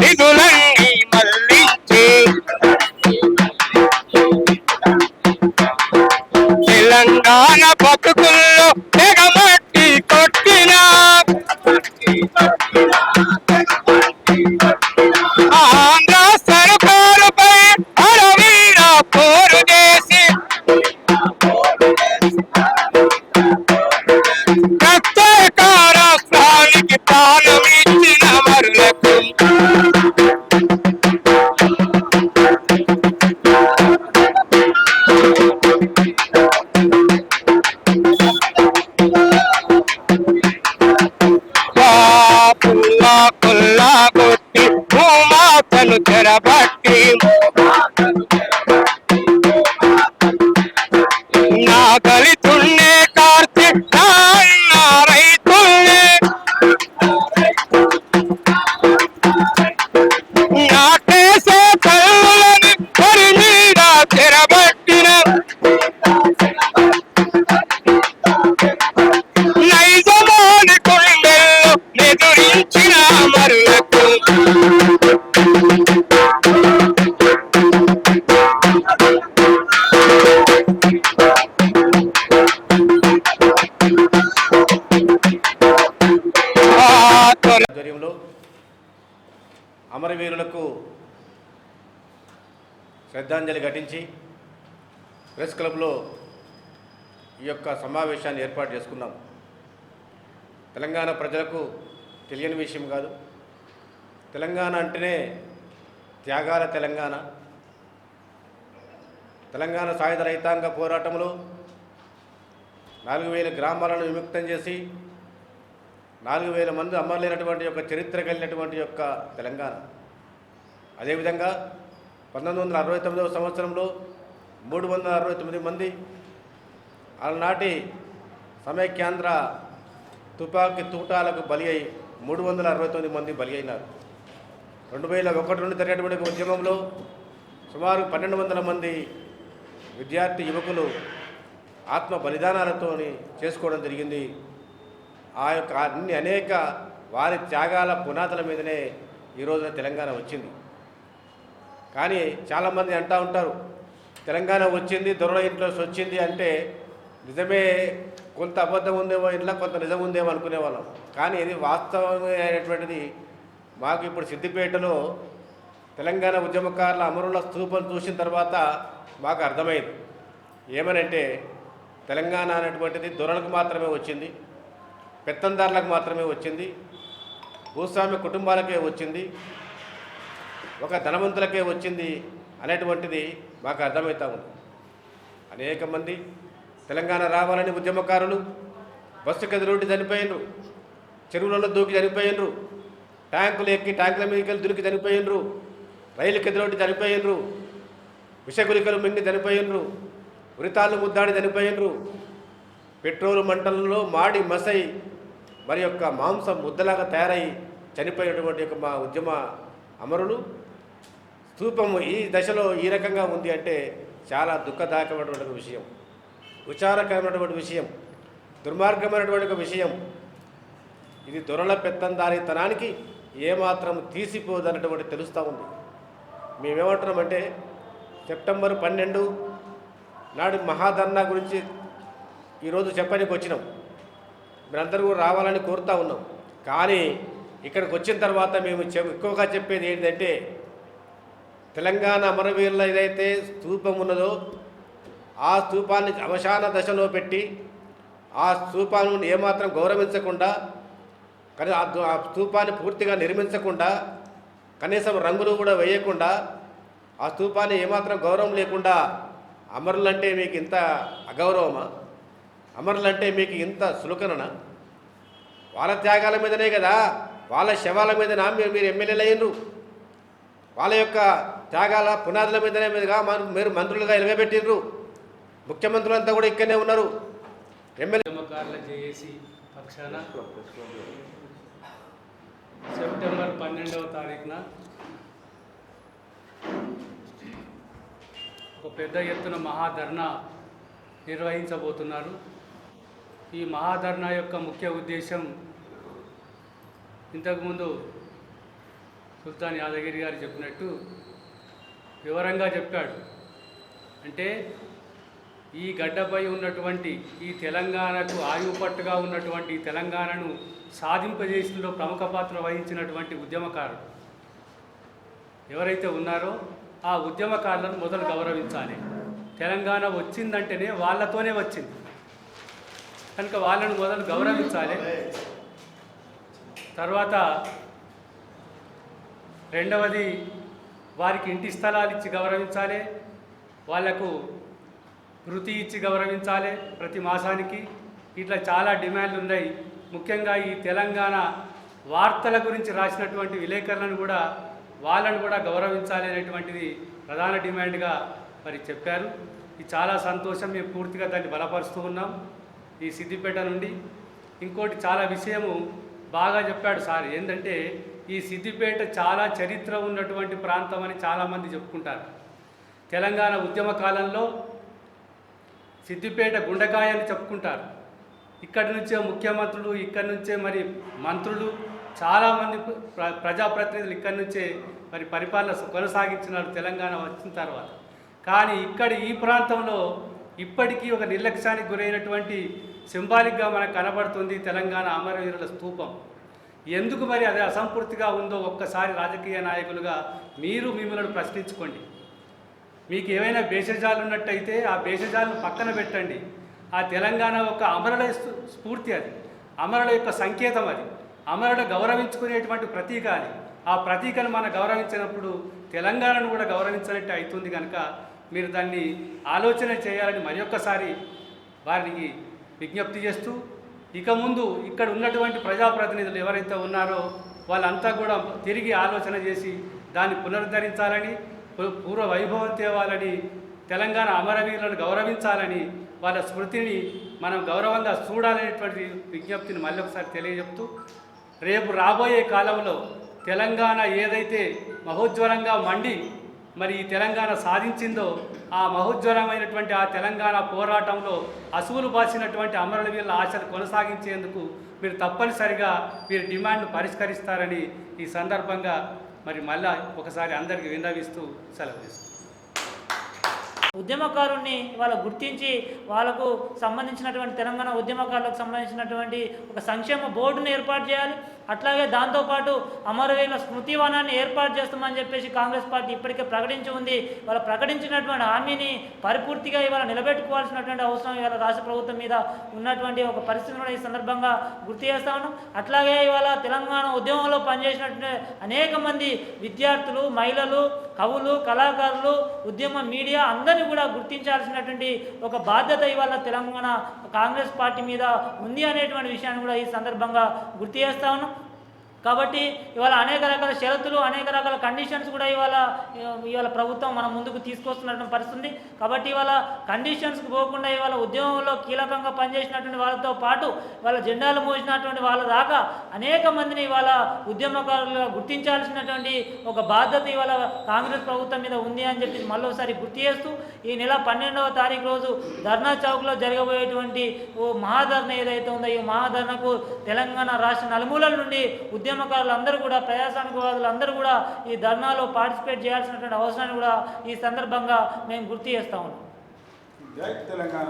విధులన్నీ తెలంగాణ బతుకుల్లో తెగమట్టి కొట్టిన. ఆంధ్ర సరుకారుపై అరవీణ పోరు చేసి. ప్రత్యేక రాష్ట్రానికి ప్రాణం కుల్లా కుల్లా కొట్టి భూమాతను చెరబట్టి. నా కలితో అమరవీరులకు శ్రద్ధాంజలి ఘటించి ప్రెస్ క్లబ్లో ఈ యొక్క సమావేశాన్ని ఏర్పాటు చేసుకున్నాం. తెలంగాణ ప్రజలకు తెలియని విషయం కాదు. తెలంగాణ అంటేనే త్యాగాల తెలంగాణ. తెలంగాణ సాయుధ రైతాంగ పోరాటంలో నాలుగు వేల గ్రామాలను విముక్తం చేసి నాలుగు వేల మంది అమరులైనటువంటి యొక్క చరిత్ర కలిగినటువంటి యొక్క తెలంగాణ. అదేవిధంగా పంతొమ్మిది వందల అరవై తొమ్మిదవ సంవత్సరంలో మూడు వందల అరవై తొమ్మిది మంది ఆనాటి సమైక్యాంధ్ర తుపాకీ తూటాలకు బలి అయి మూడు వందల అరవై తొమ్మిది మంది బలి అయినారు. రెండు వేల ఒకటి నుండి జరిగినటువంటి ఉద్యమంలో సుమారు పన్నెండు వందల మంది విద్యార్థి యువకులు ఆత్మ బలిదానాలతో చేసుకోవడం జరిగింది. ఆ యొక్క అన్ని అనేక వారి త్యాగాల పునాదుల మీదనే ఈ రోజున తెలంగాణ వచ్చింది. కానీ చాలామంది అంటూ ఉంటారు తెలంగాణ వచ్చింది దొరల ఇంట్లో వచ్చింది అంటే నిజమే కొంత అబద్ధం ఉందేమో ఇంట్లో కొంత నిజం ఉందేమో అనుకునేవాళ్ళం కానీ ఇది వాస్తవమైనటువంటిది మాకు ఇప్పుడు సిద్దిపేటలో తెలంగాణ ఉద్యమకారుల అమరుల స్థూపం చూసిన తర్వాత మాకు అర్థమైంది. ఏమనంటే తెలంగాణ అనేటువంటిది దొరలకు మాత్రమే వచ్చింది. పెత్తందారులకు మాత్రమే వచ్చింది భూస్వామి కుటుంబాలకే వచ్చింది ఒక ధనవంతులకే వచ్చింది అనేటువంటిది మాకు అర్థమవుతా ఉంది. అనేక మంది తెలంగాణ రావాలని ఉద్యమకారులు బస్సు కదిరోటి చనిపోయినరు చెరువులలో దూకి చనిపోయినరు ట్యాంకులు ఎక్కి ట్యాంకుల మీదకి దూకి చనిపోయినరు రైలు కదిరోటి చనిపోయినరు విషగులికలు మింగి చనిపోయినరు ఉరితాళ్ళు ముద్దాడి చనిపోయినరు పెట్రోల్ మంటలలో మాడి మసై మరి యొక్క మాంసం ముద్దలాగా తయారై చనిపోయినటువంటి యొక్క మా ఉద్యమ అమరులు స్థూపము ఈ దశలో ఈ రకంగా ఉంది అంటే చాలా దుఃఖదాయకమైనటువంటి విషయం. విచారకరమైనటువంటి విషయం. దుర్మార్గమైనటువంటి ఒక విషయం. ఇది దొరల పెత్తందారితనానికి ఏమాత్రం తీసిపోదన్నటువంటి తెలుస్తూ ఉంది. మేమేమంటున్నామంటే సెప్టెంబర్ పన్నెండు నాడు మహాధర్నా గురించి ఈరోజు చెప్పడానికి వచ్చినాం. మీరందరూ కూడా రావాలని కోరుతూ ఉన్నాం. కానీ ఇక్కడికి వచ్చిన తర్వాత మేము చె- ఎక్కువగా చెప్పేది ఏంటంటే తెలంగాణ అమరవీరుల ఏదైతే స్థూపం ఉన్నదో ఆ స్థూపాన్ని అవసాన దశలో పెట్టి ఆ స్థూపాన్ని ఏమాత్రం గౌరవించకుండా కానీ ఆ స్థూపాన్ని పూర్తిగా నిర్మించకుండా కనీసం రంగులు కూడా వేయకుండా ఆ స్థూపాన్ని ఏమాత్రం గౌరవం లేకుండా అమరులంటే మీకు ఇంత అగౌరవమా? అమరులంటే మీకు ఇంత సులుకననా? వాళ్ళ త్యాగాల మీదనే కదా వాళ్ళ శవాల మీదనా మీరు మీరు ఎమ్మెల్యేలు అయ్యిండ్రు? వాళ్ళ యొక్క త్యాగాల పునాదుల మీదనే మీదుగా మనం మీరు మంత్రులుగా ఎలగబెట్టిండ్రు ముఖ్యమంత్రులంతా కూడా ఇక్కడనే ఉన్నారు. ఎమ్మెల్యే పక్షాన సెప్టెంబర్ పన్నెండవ తారీఖున ఒక పెద్ద ఎత్తున మహాధర్నా నిర్వహించబోతున్నారు. ఈ మహాధర్నా యొక్క ముఖ్య ఉద్దేశం ఇంతకుముందు సుల్తాన్ యాదగిరి గారు చెప్పినట్టు వివరంగా చెప్పాడు. అంటే ఈ గడ్డపై ఉన్నటువంటి ఈ తెలంగాణకు ఆయుపట్టుగా ఉన్నటువంటి తెలంగాణను సాధింపజేసడంలో ప్రముఖ పాత్ర వహించినటువంటి ఉద్యమకారుడు. ఎవరైతే ఉన్నారో ఆ ఉద్యమకారులను మొదలు గౌరవించాలి. తెలంగాణ వచ్చిందంటేనే వాళ్ళతోనే వచ్చింది. కనుక వాళ్ళను మొదలు గౌరవించాలి. తర్వాత రెండవది వారికి ఇంటి స్థలాలు ఇచ్చి గౌరవించాలి. వాళ్ళకు వృత్తి ఇచ్చి గౌరవించాలి ప్రతి మాసానికి. ఇట్లా చాలా డిమాండ్లు ఉన్నాయి. ముఖ్యంగా ఈ తెలంగాణ వార్తల గురించి రాసినటువంటి విలేకరులను కూడా వాళ్ళను కూడా గౌరవించాలి అనేటువంటిది ప్రధాన డిమాండ్గా మరి చెప్పారు. ఇది చాలా సంతోషం. మేము పూర్తిగా దాన్ని బలపరుస్తూ ఉన్నాం. ఈ సిద్దిపేట నుండి ఇంకోటి చాలా విషయము బాగా చెప్పాడు సార్. ఏంటంటే ఈ సిద్దిపేట చాలా చరిత్ర ఉన్నటువంటి ప్రాంతం అని చాలామంది చెప్పుకుంటారు. తెలంగాణ ఉద్యమ కాలంలో సిద్దిపేట గుండెకాయ అని చెప్పుకుంటారు. ఇక్కడి నుంచే ముఖ్యమంత్రులు ఇక్కడి నుంచే మరి మంత్రులు చాలామంది ప్ర ప్రజాప్రతినిధులు ఇక్కడి నుంచే మరి పరిపాలన కొనసాగించినారు తెలంగాణ వచ్చిన తర్వాత. కానీ ఇక్కడ ఈ ప్రాంతంలో ఇప్పటికీ ఒక నిర్లక్ష్యానికి గురైనటువంటి సింబాలిక్గా మనకు కనబడుతుంది తెలంగాణ అమరవీరుల స్తూపం ఎందుకు మరి అది అసంపూర్తిగా ఉందో ఒక్కసారి రాజకీయ నాయకులుగా మీరు మిమ్మల్ని ప్రశ్నించుకోండి. మీకు ఏమైనా భేషజాలు ఉన్నట్టయితే ఆ భేషజాలను పక్కన పెట్టండి. ఆ తెలంగాణ ఒక అమరుల స్ఫూ- స్ఫూర్తి అది. అమరుల యొక్క సంకేతం అది. అమరుల గౌరవించుకునేటువంటి ప్రతీక అది. ఆ ప్రతీకను మనం గౌరవించినప్పుడు తెలంగాణను కూడా గౌరవించినట్టు అవుతుంది కనుక మీరు దాన్ని ఆలోచన చేయాలని మరొక్కసారి వారికి విజ్ఞప్తి చేస్తూ ఇక ముందు ఇక్కడ ఉన్నటువంటి ప్రజాప్రతినిధులు ఎవరైతే ఉన్నారో వాళ్ళంతా కూడా తిరిగి ఆలోచన చేసి దాన్ని పునరుద్ధరించాలని పూర్వ వైభవం తేవాలని తెలంగాణ అమరవీరులను గౌరవించాలని వాళ్ళ స్మృతిని మనం గౌరవంగా చూడాలనేటువంటి విజ్ఞప్తిని మళ్ళీ ఒకసారి తెలియజెప్తూ రేపు రాబోయే కాలంలో తెలంగాణ ఏదైతే మహోజ్వలంగా మండి మరి ఈ తెలంగాణ సాధించిందో ఆ మహోజ్వరమైనటువంటి ఆ తెలంగాణ పోరాటంలో అసువులు బాసినటువంటి అమరుల వీళ్ళ ఆశలు కొనసాగించేందుకు మీరు తప్పనిసరిగా మీరు డిమాండ్ను పరిష్కరిస్తారని ఈ సందర్భంగా మరి మళ్ళా ఒకసారి అందరికీ విన్నవిస్తూ సెలవు తీసుకుంటాం ఉద్యమకారుణ్ణి వాళ్ళు గుర్తించి వాళ్ళకు సంబంధించినటువంటి తెలంగాణ ఉద్యమకారులకు సంబంధించినటువంటి ఒక సంక్షేమ బోర్డును ఏర్పాటు చేయాలి. అట్లాగే దాంతోపాటు అమరవీరుల స్మృతివనాన్ని ఏర్పాటు చేస్తామని చెప్పేసి కాంగ్రెస్ పార్టీ ఇప్పటికే ప్రకటించి ఉంది. వాళ్ళు ప్రకటించినటువంటి హామీని పరిపూర్తిగా ఇవాళ నిలబెట్టుకోవాల్సినటువంటి అవసరం ఇవాళ రాష్ట్ర ప్రభుత్వం మీద ఉన్నటువంటి ఒక పరిస్థితిని కూడా ఈ సందర్భంగా గుర్తు చేస్తాను అట్లాగే ఇవాళ తెలంగాణ ఉద్యమంలో పనిచేసినటువంటి అనేక మంది విద్యార్థులు మహిళలు కవులు కళాకారులు ఉద్యమ మీడియా అందరినీ కూడా గుర్తించాల్సినటువంటి ఒక బాధ్యత ఇవాళ తెలంగాణ కాంగ్రెస్ పార్టీ మీద ఉంది అనేటువంటి విషయాన్ని కూడా ఈ సందర్భంగా గుర్తు చేస్తా ఉన్నాం. కాబట్టి ఇవాళ అనేక రకాల షరతులు అనేక రకాల కండిషన్స్ కూడా ఇవాళ ఇవాళ ప్రభుత్వం మన ముందుకు తీసుకొస్తున్నటువంటి పరిస్థితి కాబట్టి ఇవాళ కండిషన్స్కి పోకుండా ఇవాళ ఉద్యమంలో కీలకంగా పనిచేసినటువంటి వాళ్ళతో పాటు వాళ్ళ జెండాలు మోసినటువంటి వాళ్ళ దాకా అనేక మందిని ఇవాళ ఉద్యమకారులుగా గుర్తించాల్సినటువంటి ఒక బాధ్యత ఇవాళ కాంగ్రెస్ ప్రభుత్వం మీద ఉంది అని చెప్పి మళ్ళీ గుర్తు చేస్తూ ఈ నెల పన్నెండవ తారీఖు రోజు ధర్నా చౌక్లో జరగబోయేటువంటి ఓ మహాధర్ణ ఏదైతే ఉందో ఈ మహాధర్నకు తెలంగాణ రాష్ట్ర నలుమూలల నుండి ఉద్యమ అందరూ కూడా ప్రజాస్వామికవాదులు అందరూ కూడా ఈ ధర్నాలో పార్టిసిపేట్ చేయాల్సినటువంటి అవసరాన్ని కూడా ఈ సందర్భంగా మేము గుర్తు చేస్తా ఉన్నాం. జై తెలంగాణ.